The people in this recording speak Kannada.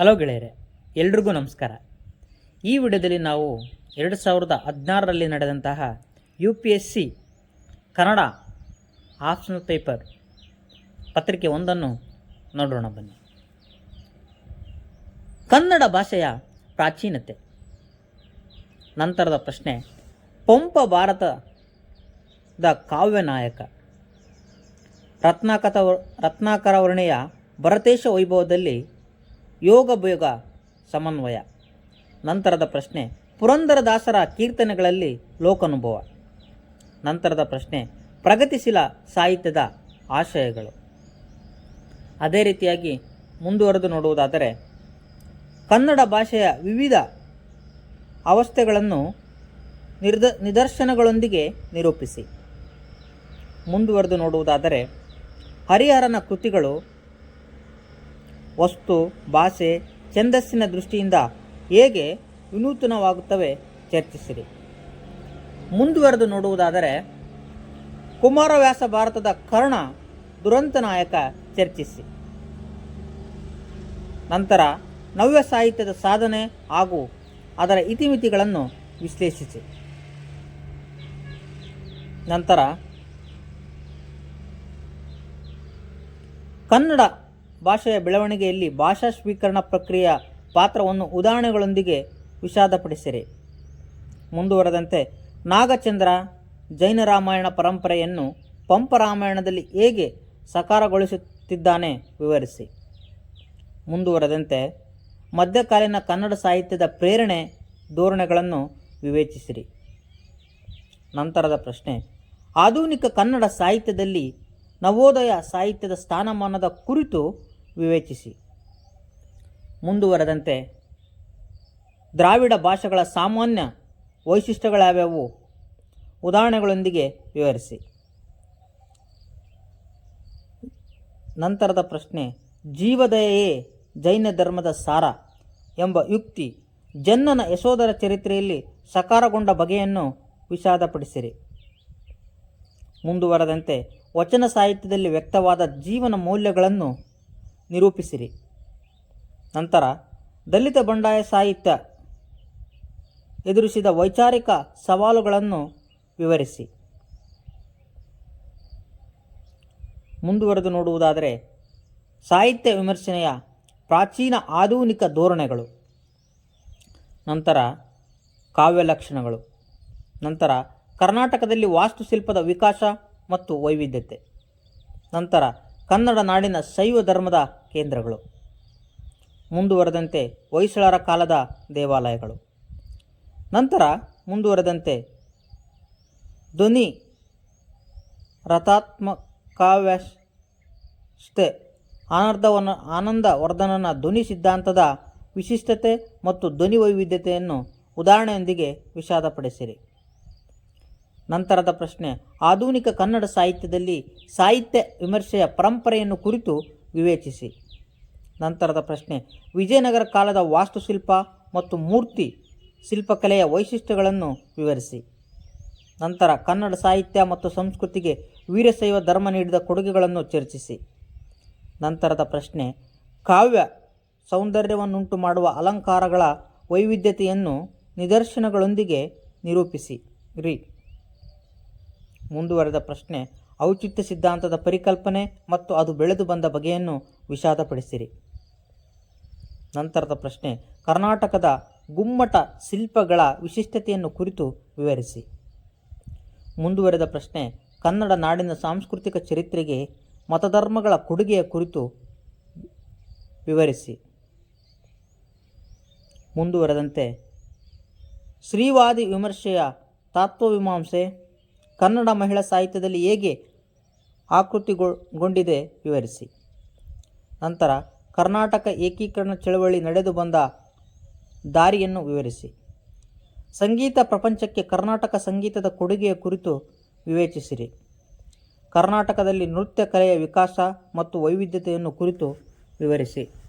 ಹಲೋ ಗೆಳೆಯರೆ, ಎಲ್ರಿಗೂ ನಮಸ್ಕಾರ. ಈ ವಿಡಿಯೋದಲ್ಲಿ ನಾವು ಎರಡು ಸಾವಿರದ ಹದಿನಾರರಲ್ಲಿ ನಡೆದಂತಹ U P S C Kannada optional paper ಪತ್ರಿಕೆ ಒಂದನ್ನು ನೋಡೋಣ ಬನ್ನಿ. ಕನ್ನಡ ಭಾಷೆಯ ಪ್ರಾಚೀನತೆ. ನಂತರದ ಪ್ರಶ್ನೆ, ಪಂಪ ಭಾರತದ ಕಾವ್ಯ ನಾಯಕ ರತ್ನಾಕತ ರತ್ನಾಕರ ವರ್ಣೆಯ ಭರತೇಶ ವೈಭವದಲ್ಲಿ ಯೋಗ ಭೋಗ ಸಮನ್ವಯ. ನಂತರದ ಪ್ರಶ್ನೆ ಪುರಂದರದಾಸರ ಕೀರ್ತನೆಗಳಲ್ಲಿ ಲೋಕಾನುಭವ. ನಂತರದ ಪ್ರಶ್ನೆ, ಪ್ರಗತಿಶೀಲ ಸಾಹಿತ್ಯದ ಆಶಯಗಳು. ಅದೇ ರೀತಿಯಾಗಿ ಮುಂದುವರೆದು ನೋಡುವುದಾದರೆ, ಕನ್ನಡ ಭಾಷೆಯ ವಿವಿಧ ಅವಸ್ಥೆಗಳನ್ನು ನಿರ್ದ, ನಿದರ್ಶನಗಳೊಂದಿಗೆ ನಿರೂಪಿಸಿ. ಮುಂದುವರೆದು ನೋಡುವುದಾದರೆ, ಹರಿಹರನ ಕೃತಿಗಳು ವಸ್ತು, ಭಾಷೆ, ಛಂದಸ್ಸಿನ ದೃಷ್ಟಿಯಿಂದ ಹೇಗೆ ವಿನೂತನವಾಗುತ್ತವೆ ಚರ್ಚಿಸಿರಿ. ಮುಂದುವರೆದು ನೋಡುವುದಾದರೆ, ಕುಮಾರವ್ಯಾಸ ಭಾರತದ ಕರ್ಣ ದುರಂತ ನಾಯಕ ಚರ್ಚಿಸಿ. ನಂತರ ನವ್ಯ ಸಾಹಿತ್ಯದ ಸಾಧನೆ ಹಾಗೂ ಅದರ ಇತಿಮಿತಿಗಳನ್ನು ವಿಶ್ಲೇಷಿಸಿ. ನಂತರ ಕನ್ನಡ ಭಾಷೆಯ ಬೆಳವಣಿಗೆಯಲ್ಲಿ ಭಾಷಾ ಸ್ವೀಕರಣ ಪ್ರಕ್ರಿಯೆಯ ಪಾತ್ರವನ್ನು ಉದಾಹರಣೆಗಳೊಂದಿಗೆ ವಿಷಾದಪಡಿಸಿರಿ. ಮುಂದುವರೆದಂತೆ ನಾಗಚಂದ್ರ ಜೈನ ರಾಮಾಯಣ ಪರಂಪರೆಯನ್ನು ಪಂಪ ರಾಮಾಯಣದಲ್ಲಿ ಹೇಗೆ ಸಕಾರಗೊಳಿಸುತ್ತಿದ್ದಾನೆ ವಿವರಿಸಿ. ಮುಂದುವರೆದಂತೆ ಮಧ್ಯಕಾಲೀನ ಕನ್ನಡ ಸಾಹಿತ್ಯದ ಪ್ರೇರಣೆ ಧೋರಣೆಗಳನ್ನು ವಿವೇಚಿಸಿರಿ. ನಂತರದ ಪ್ರಶ್ನೆ, ಆಧುನಿಕ ಕನ್ನಡ ಸಾಹಿತ್ಯದಲ್ಲಿ ನವೋದಯ ಸಾಹಿತ್ಯದ ಸ್ಥಾನಮಾನದ ಕುರಿತು ವಿವೇಚಿಸಿ. ಮುಂದುವರೆದಂತೆ, ದ್ರಾವಿಡ ಭಾಷೆಗಳ ಸಾಮಾನ್ಯ ವೈಶಿಷ್ಟ್ಯಗಳ್ಯಾವ್ಯಾವು ಉದಾಹರಣೆಗಳೊಂದಿಗೆ ವಿವರಿಸಿ. ನಂತರದ ಪ್ರಶ್ನೆ, ಜೀವದಯೆಯೇ ಜೈನ ಧರ್ಮದ ಸಾರ ಎಂಬ ಯುಕ್ತಿ ಜನ್ನನ ಯಶೋಧರ ಚರಿತ್ರೆಯಲ್ಲಿ ಸಕಾರಗೊಂಡ ಬಗೆಯನ್ನು ವಿಷಾದಪಡಿಸಿರಿ. ಮುಂದುವರೆದಂತೆ, ವಚನ ಸಾಹಿತ್ಯದಲ್ಲಿ ವ್ಯಕ್ತವಾದ ಜೀವನ ಮೌಲ್ಯಗಳನ್ನು ನಿರೂಪಿಸಿರಿ. ನಂತರ ದಲಿತ ಬಂಡಾಯ ಸಾಹಿತ್ಯ ಎದುರಿಸಿದ ವೈಚಾರಿಕ ಸವಾಲುಗಳನ್ನು ವಿವರಿಸಿ. ಮುಂದುವರೆದು ನೋಡುವುದಾದರೆ ಸಾಹಿತ್ಯ ವಿಮರ್ಶನೆಯ ಪ್ರಾಚೀನ ಆಧುನಿಕ ಧೋರಣೆಗಳು. ನಂತರ ಕಾವ್ಯ ಲಕ್ಷಣಗಳು. ನಂತರ ಕರ್ನಾಟಕದಲ್ಲಿ ವಾಸ್ತುಶಿಲ್ಪದ ವಿಕಾಸ ಮತ್ತು ವೈವಿಧ್ಯತೆ. ನಂತರ ಕನ್ನಡ ನಾಡಿನ ಶೈವ ಧರ್ಮದ ಕೇಂದ್ರಗಳು. ಮುಂದುವರೆದಂತೆ ಹೊಯ್ಸಳರ ಕಾಲದ ದೇವಾಲಯಗಳು. ನಂತರ ಮುಂದುವರೆದಂತೆ ಧ್ವನಿ ರಥಾತ್ಮಕಾವ್ಯಷ್ಟೆ ಆನಂದ ವರ್ಧನನ ಧ್ವನಿ ಸಿದ್ಧಾಂತದ ವಿಶಿಷ್ಟತೆ ಮತ್ತು ಧ್ವನಿ ವೈವಿಧ್ಯತೆಯನ್ನು ಉದಾಹರಣೆಯೊಂದಿಗೆ ವಿಷಾದಪಡಿಸಿರಿ. ನಂತರದ ಪ್ರಶ್ನೆ, ಆಧುನಿಕ ಕನ್ನಡ ಸಾಹಿತ್ಯದಲ್ಲಿ ಸಾಹಿತ್ಯ ವಿಮರ್ಶೆಯ ಪರಂಪರೆಯನ್ನು ಕುರಿತು ವಿವೇಚಿಸಿ. ನಂತರದ ಪ್ರಶ್ನೆ. ವಿಜಯನಗರ ಕಾಲದ ವಾಸ್ತುಶಿಲ್ಪ ಮತ್ತು ಮೂರ್ತಿ ಶಿಲ್ಪಕಲೆಯ ವೈಶಿಷ್ಟ್ಯಗಳನ್ನು ವಿವರಿಸಿ. ನಂತರ ಕನ್ನಡ ಸಾಹಿತ್ಯ ಮತ್ತು ಸಂಸ್ಕೃತಿಗೆ ವೀರಶೈವ ಧರ್ಮ ನೀಡಿದ ಕೊಡುಗೆಗಳನ್ನು ಚರ್ಚಿಸಿ. ನಂತರದ ಪ್ರಶ್ನೆ. ಕಾವ್ಯ ಸೌಂದರ್ಯವನ್ನುಂಟು ಮಾಡುವ ಅಲಂಕಾರಗಳ ವೈವಿಧ್ಯತೆಯನ್ನು ನಿದರ್ಶನಗಳೊಂದಿಗೆ ನಿರೂಪಿಸಿ. ರಿ. ಮುಂದುವರೆದ ಪ್ರಶ್ನೆ. ಔಚಿತ್ಯ ಸಿದ್ಧಾಂತದ ಪರಿಕಲ್ಪನೆ ಮತ್ತು ಅದು ಬೆಳೆದು ಬಂದ ಬಗೆಯನ್ನು ವಿಷಾದಪಡಿಸಿರಿ. ನಂತರದ ಪ್ರಶ್ನೆ, ಕರ್ನಾಟಕದ ಗುಮ್ಮಟ ಶಿಲ್ಪಗಳ ವಿಶಿಷ್ಟತೆಯನ್ನು ಕುರಿತು ವಿವರಿಸಿ. ಮುಂದುವರೆದ ಪ್ರಶ್ನೆ, ಕನ್ನಡ ನಾಡಿನ ಸಾಂಸ್ಕೃತಿಕ ಚರಿತ್ರೆಗೆ ಮತಧರ್ಮಗಳ ಕೊಡುಗೆಯ ಕುರಿತು ವಿವರಿಸಿ. ಮುಂದುವರೆದಂತೆ ಶ್ರೀವಾದಿ ವಿಮರ್ಶೆಯ ತತ್ವವಿಮಾಂಸೆ ಕನ್ನಡ ಮಹಿಳಾ ಸಾಹಿತ್ಯದಲ್ಲಿ ಹೇಗೆ ಆಕೃತಿಗೊಂಡಿದೆ ವಿವರಿಸಿ. ನಂತರ ಕರ್ನಾಟಕ ಏಕೀಕರಣ ಚಳವಳಿ ನಡೆದು ಬಂದ ದಾರಿಯನ್ನು ವಿವರಿಸಿ. ಸಂಗೀತ ಪ್ರಪಂಚಕ್ಕೆ ಕರ್ನಾಟಕ ಸಂಗೀತದ ಕೊಡುಗೆಯ ಕುರಿತು ವಿವೇಚಿಸಿರಿ. ಕರ್ನಾಟಕದಲ್ಲಿ ನೃತ್ಯ, ಕಲೆಯ ವಿಕಾಸ ಮತ್ತು ವೈವಿಧ್ಯತೆಯನ್ನು ಕುರಿತು ವಿವರಿಸಿ.